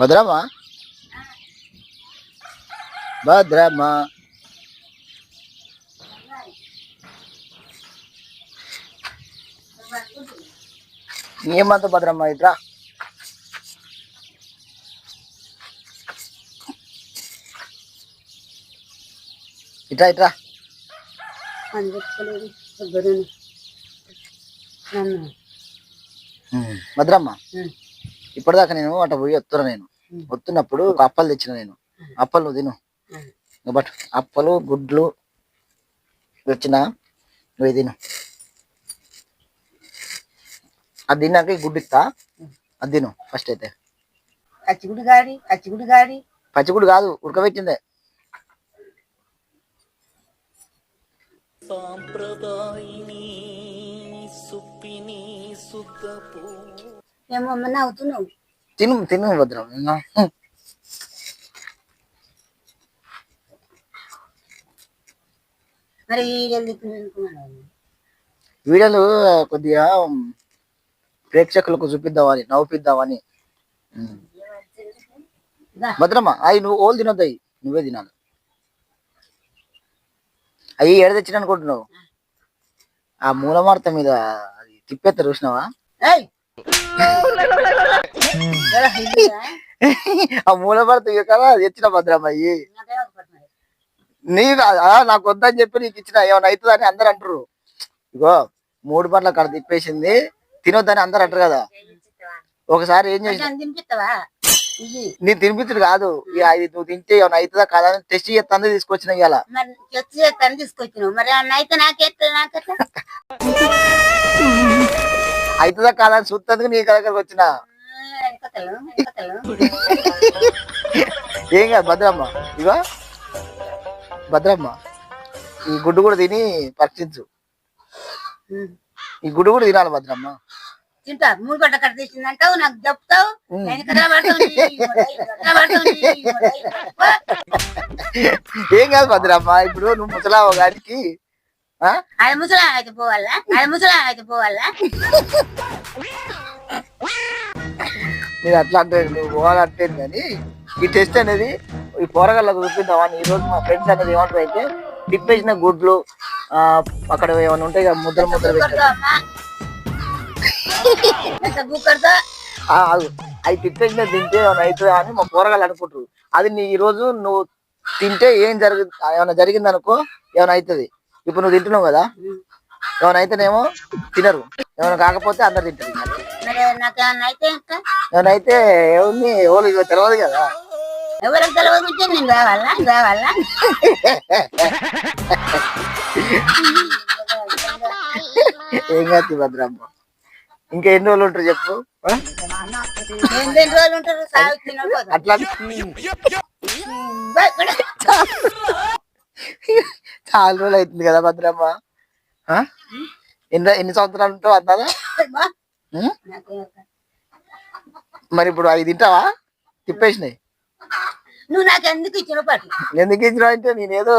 భద్రమ్మా భద్రమ్మా ఏమంత భద్రమ్మా ఇట్రా ఇట్రా. ఇట్రా భద్రమ్మ ఇప్పటిదాకా నేను అట్ట పోయి వస్తున్నా నేను. వస్తున్నప్పుడు అప్పలు తెచ్చిన నేను. అప్పలు నువ్వు తిను. బట్ అప్పలు గుడ్లు వచ్చిన నువ్వు తిను. అది తిన్నాక ఈ గుడ్డు ఇస్తా. అది తిను ఫస్ట్ అయితే. కచ్చిగుడి గాడి కచ్చిగుడి గాడి పచ్చిగుడ్డు కాదు ఉడకబెట్టిందే. ఏమో అమ్మ నవ్వుతున్నావు. తిను తిను భద్రం. వీడియోలు కొద్దిగా ప్రేక్షకులకు చూపిద్దామని నవ్వుపిద్దామని. భద్రమ్మ అవి నువ్వు ఓళ్ళు తినొద్దు అవి నువ్వే తినాలి. అవి ఏడ తెచ్చిన అనుకుంటున్నావు ఆ మూలమార్త మీద అది తిప్పేస్తారు చూసినావా? ఆ ఇక కదా తెచ్చిన భద్రమ్మ అయ్యి. నాకేం? నీకు నాకు వద్దని చెప్పి నీకు ఇచ్చిన ఏమైనా అవుతుంది అని అందరు అంటారు ఇగో మూడు పండ్ల కడ తిప్పేసింది తినొద్దని అందరు అంటారు కదా. ఒకసారి ఏం ఇది నీ తినిపించడు కాదు. ఇది నువ్వు తింటే ఏమైనా అవుతుందా కాదా అని టెస్ట్ చేస్తాను తీసుకొచ్చిన ఇవాళ చేస్తాను తీసుకొచ్చినావు. మరి అన్న అయితే నాకెత్తా నాకెత్తా? అవుతుందా కాదా అని చూస్తానికి నీ దగ్గరకు వచ్చిన? ఏం కాదు భద్రమ్మ. ఇగో భద్రమ్మ ఈ గుడ్డు కూడా తిని పరీక్షించు. ఈ గుడ్డు కూడా తినాలి భద్రమ్మ. తింటా మూడు గంట కట్ట తీసిందంటావు నాకు చెప్తావు. ఏం కాదు భద్రమ్మ ఇప్పుడు నువ్వు ముసలావు గారికి? అది ముసలా అయితే పోవాలా? అది ముసలా అయితే పోవాలా? నేను అట్లా అంటే నువ్వు పోవాలంటే కానీ ఈ టెస్ట్ అనేది ఈ పోరగాళ్ళకు చూపిద్దామని ఈ రోజు మా ఫ్రెండ్స్ అనేది ఏమంటారు అయితే తిప్పేసిన గుడ్లు అక్కడ ఏమైనా ఉంటాయి కదా ముద్ర ముద్ర అవి తిప్పేసిన తింటే ఏమైనా అవుతుందా అని మా పోరగాళ్ళు అనుకుంటారు. అది నీ ఈ రోజు నువ్వు తింటే ఏం జరుగు ఏమైనా జరిగింది అనుకో ఏమైనా అవుతుంది. ఇప్పుడు నువ్వు తింటున్నావు కదా? అయితేనేమో తినరు. ఏమైనా కాకపోతే అందరు తింటారు. అయితే ఏముంది ఎవరు ఇగో తెలియదు కదా? ఎవరికి నేను ఏం కాదు భద్రమ్మ. ఇంకా ఎన్ని రోజులు ఉంటారు చెప్పు? అట్లా చాలా రోజులు అవుతుంది కదా భద్రమ్మ? ఎన్ని ఎన్ని సంవత్సరాలు ఉంటావు అన్నదా ఉం? మరి ఇప్పుడు అవి తింటావా? తిప్పేసినాయి. నువ్వు నాకు ఎందుకు ఇచ్చిన పాటు ఎందుకు ఇచ్చిన అంటే నేను ఏదో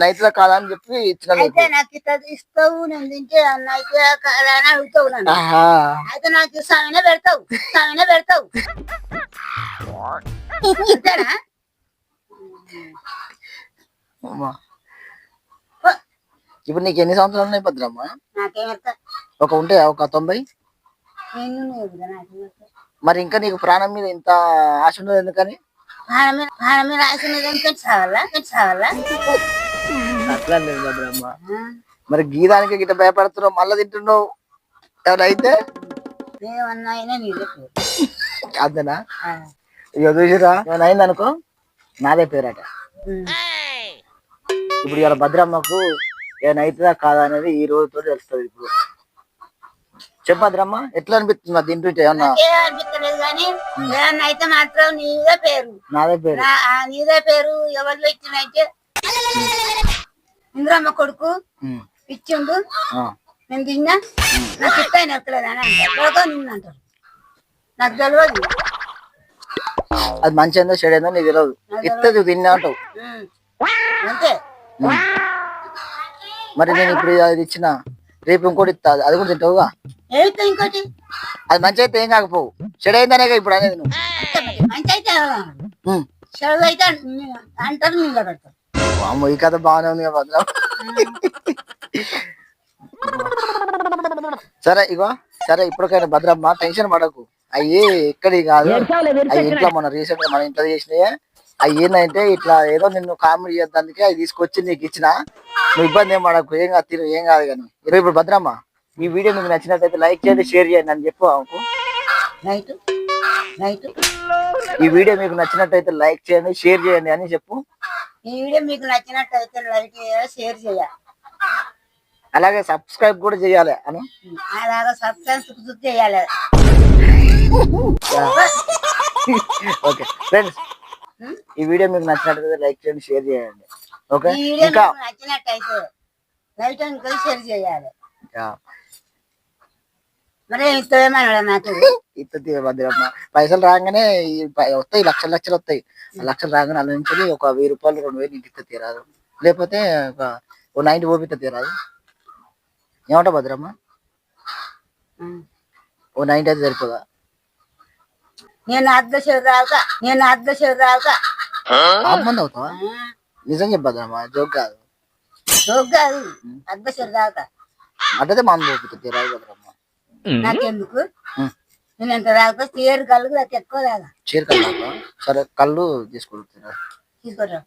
అవుతుందా కాదా అని చెప్పి ఇచ్చిన నీకు. అయితే నాకు ఇట్లా ఇస్తావు నేను తింటే అయితే కాదా అని అడుగుతావు నన్ను. ఆహా. అయితే నాకు పెడతావు పెడతావు. ఇప్పుడు నీకు ఎన్ని సంవత్సరాలు ఉన్నాయి భద్రమ్మ? ఒక ఉంటే ఒక తొంభై? మరి ఇంకా నీకు ప్రాణం మీద ఇంత ఆశ ఉన్నది ఎందుకని? అట్లా లేదు భద్రమ్మ. మరి గీదానికి గిట్ట భయపడుతున్నావు మళ్ళీ తింటున్నావు. అంతేనా? ఆ. ఇక చూసిరా ఏమైనా అనుకో నాదే పేరట. ఇప్పుడు ఇలా భద్రమ్మకు ఏమైనా అవుతుందా కాదా అనేది ఈ రోజుతో తెలుస్తుంది ఇప్పుడు. చెప్పు భద్రమ్మ ఎట్లా అనిపిస్తుంది తింటుంటే ఏమన్నా? కానీ ఏమన్నా అయితే మాత్రం నీదే పేరు. నాదే పేరు. నా- ఆ నీదే పేరు ఎవరు ఇచ్చినైతే ఇంద్రమ్మ కొడుకు. ఇచ్చిండు. నేను తిన్నా. నాకు అంటారు. లోకం నిన్ను అంటారు. నాకు తెలియదు అది మంచి ఏందో చెడు ఏందో నీకు తెలియదు ఇస్తుంది తిన్నా అంటావు. అంతే. మరి నేను ఇప్పుడు అది ఇచ్చిన రేపు ఇంకోటి ఇస్తా అది కూడా తింటావుగా? ఇంకోటి? అది మంచి అయితే ఏం కాకపోవు. చెడు అయిందనే ఇప్పుడు అనేది నువ్వు. మంచి అయితే. చెడు అయితే అంటారు అమ్మ ఈ కథ బాగానే ఉంది కదా సరే ఇగో సరే ఇప్పటికైనా భద్రమ్మ టెన్షన్ పడకు. అయ్యి ఇక్కడి కాదు. ఇంట్లో మన రీసెంట్గా మన ఇంట్లో చేసినాయి. ఏంటంటే ఇట్లా ఏదో నిన్ను కామెడీ చేద్దానికి అవి తీసుకొచ్చి నీకు ఇచ్చిన. నువ్వు ఇబ్బంది ఏం పడకు ఏం కాదు తిను ఏం కాదు కానీ. ఈరోజు ఇప్పుడు భద్రమ్మ ఈ వీడియో మీకు నచ్చినట్లయితే లైక్ చేయండి షేర్ చేయండి అని చెప్పు ఆమెకు. ఈ వీడియో మీకు నచ్చినట్లయితే లైక్ చేయండి షేర్ చేయండి అని చెప్పు. ఈ వీడియో మీకు నచ్చినట్టయితే లైక్ చేయాలి షేర్ చేయాలి అలాగే సబ్స్క్రైబ్ కూడా చేయాలి అని. అలాగా సబ్స్క్రైబ్ సుక్ చేయాలి. Okay friends. ఈ వీడియో మీకు నచ్చినట్లయితే లైక్ చేయండి షేర్ చేయండి. ఓకే? ఈ వీడియో ఇంకా మీకు నచ్చినట్టయితే లైక్ ఇంకా షేర్ చేయాలి. యా. మరి ఇంతేమన్నా నాకు ఇత్తది భద్రమ్మ పైసలు రాగానే వస్తాయి లక్షలు లక్షలు వస్తాయి. లక్షలు రాగానే అలా నుంచి ఒక వెయ్యి రూపాయలు రెండు వేలు ఇంటికి తీరాదు. లేకపోతే ఒక నైన్టీ ఓపిత తీరాదు. ఏమంటావు భద్రమ్మ? ఓ నైన్టీ అయితే సరిపోదా? నేను అర్ధ రావుతా నేను అర్ధ షేర్ రావుతా అవుతావా? నిజం చెప్పు భద్రమ్మ జోక్ కాదు. జోక్ కాదు అర్ధ షేర్ రావుతా అట్టయితే మందు ఓపిత తీరాదు భద్రమ్మ నాకెందుకు. నేను ఎంత తీరు కలుగు నాకు ఎక్కువ తాగా చీర కళ్ళు సరే కళ్ళు తీసుకుంటున్నారు తీసుకోరా.